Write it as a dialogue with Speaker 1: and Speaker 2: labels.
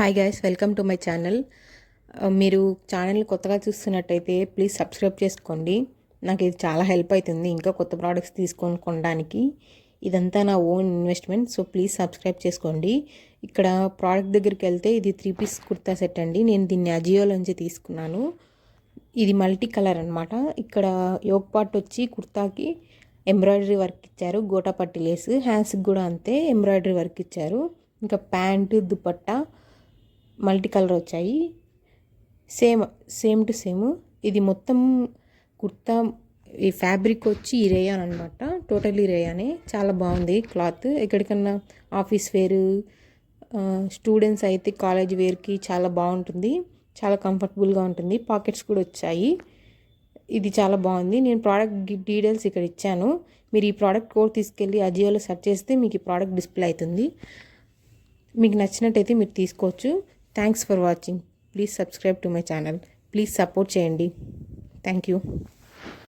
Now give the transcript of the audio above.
Speaker 1: Hi guys welcome to my channel మీరు channel కొత్తగా చూస్తున్నట్టయితే ప్లీజ్ సబ్స్క్రైబ్ చేసుకోండి. నాకు ఇది చాలా హెల్ప్ అవుతుంది ఇంకా కొత్త ప్రోడక్ట్స్ తీసుకొని కొనడానికి. ఇదంతా నా own investment so please subscribe చేసుకోండి. ఇక్కడ ప్రోడక్ట్ దగ్గరికి వెళ్తే ఇది త్రీ పీస్ కుర్తా సెట్ అండి. నేను దీన్ని అజియోలోంచి తీసుకున్నాను. ఇది మల్టీ కలర్ అనమాట ఇక్కడ యోగ్ పార్ట్ వచ్చి కుర్తాకి ఎంబ్రాయిడరీ వర్క్ ఇచ్చారు. గోటాపట్టి లేస్ హ్యాండ్స్కి కూడా అంతే ఎంబ్రాయిడరీ వర్క్ ఇచ్చారు. ఇంకా ప్యాంటు దుపట్టా మల్టీ కలర్ వచ్చాయి సేమ్ సేమ్ టు సేమ్. ఇది మొత్తం కుర్తా ఈ ఫ్యాబ్రిక్ వచ్చి ఈ రేయాన్ అనమాట టోటలీ రేయానే. చాలా బాగుంది క్లాత్. ఎక్కడికన్నా ఆఫీస్ వేరు స్టూడెంట్స్ అయితే కాలేజ్ వేర్కి చాలా బాగుంటుంది. చాలా కంఫర్టబుల్గా ఉంటుంది. పాకెట్స్ కూడా వచ్చాయి. ఇది చాలా బాగుంది. నేను ప్రోడక్ట్ డీటెయిల్స్ ఇక్కడ ఇచ్చాను. మీరు ఈ ప్రోడక్ట్ కోడ్ తీసుకెళ్ళి అజియోలో సెర్చ్ చేస్తే మీకు ఈ ప్రోడక్ట్ డిస్ప్లే అవుతుంది. మీకు నచ్చినట్టయితే మీరు తీసుకోవచ్చు. Thanks for watching please subscribe to my channel please support చేయండి థ్యాంక్ యూ